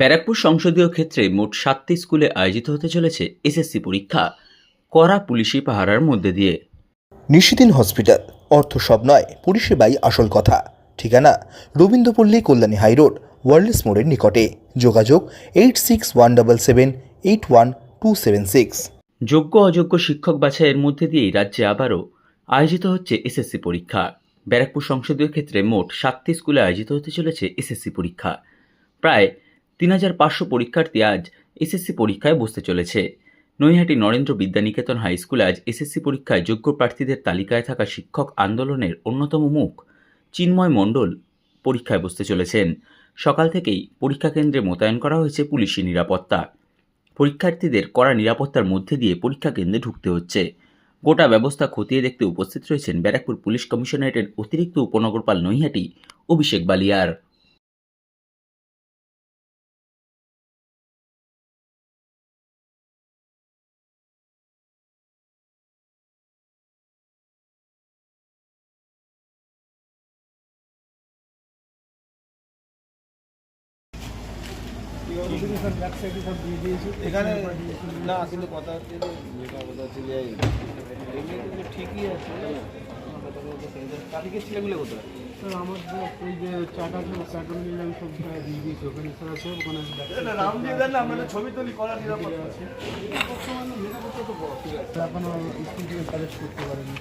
ব্যারাকপুর সংসদীয় ক্ষেত্রে মোট সাতটি স্কুলে আয়োজিত হতে চলেছে এসএসসি পরীক্ষা কড়া পুলিশি পাহারার মধ্যে দিয়ে। নিশিদিন হসপিটাল অর্থ সব নয় পরিষেবাই আসল কথা। ঠিকানা রবীন্দ্রপল্লী কল্যাণী হাইরোড ওয়ার্ল্ডস মোড়ের নিকটে। যোগাযোগ eight six one double seven eight one two seven six. যোগ্য অযোগ্য শিক্ষক বাছাইয়ের মধ্যে দিয়েই রাজ্যে আবারও আয়োজিত হচ্ছে এসএসসি পরীক্ষা। ব্যারাকপুর সংসদীয় ক্ষেত্রে মোট সাতটি স্কুলে আয়োজিত হতে চলেছে এসএসসি পরীক্ষা। প্রায় তিন হাজার পাঁচশো পরীক্ষার্থী আজ এসএসসি পরীক্ষায় বসতে চলেছে। নৈহাটি নরেন্দ্র বিদ্যানিকেতন হাই স্কুলে আজ এসএসসি পরীক্ষায় যোগ্য প্রার্থীদের তালিকায় থাকা শিক্ষক আন্দোলনের অন্যতম মুখ চিন্ময় মণ্ডল পরীক্ষায় বসতে চলেছেন। সকাল থেকেই পরীক্ষা কেন্দ্রে মোতায়েন করা হয়েছে পুলিশি নিরাপত্তা। পরীক্ষার্থীদের কড়া নিরাপত্তার মধ্যে দিয়ে পরীক্ষা কেন্দ্রে ঢুকতে হচ্ছে। গোটা ব্যবস্থা খতিয়ে দেখতে উপস্থিত রয়েছেন ব্যারাকপুর পুলিশ কমিশনারেটের অতিরিক্ত উপনগরপাল নৈহাটি অভিষেক বালিয়ার। এখানে না কিন্তু কথা হচ্ছে যে, যেটা কথা হচ্ছে যে এমনি কিন্তু ঠিকই আছে। কালকে ছেলেগুলো কোথায়? স্যার আমার যে ওই যে চাটা প্যাটার্ন মিলে আমি সব দিয়ে দিয়েছি ওখানে স্যার আছে? ওখানে নাম দিয়ে দেন না আমরা ছবি তুলি করা নিরাপদ আছে। এখনও স্কুল থেকে কালেক্ট করতে পারেনি।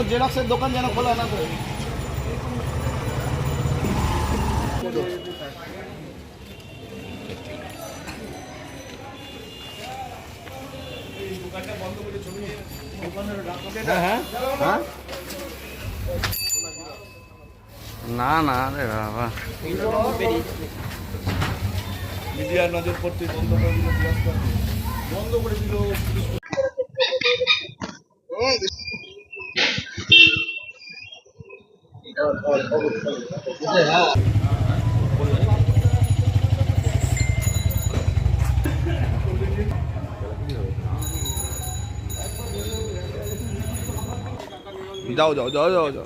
মালাকার জেরক্সের দোকান যেন খোলা না করে না না রে বাবা। মিডিয়ার নজর পড়তে বন্ধ করে দিল বন্ধ করে দিল যাও যাও যাও যাও যাও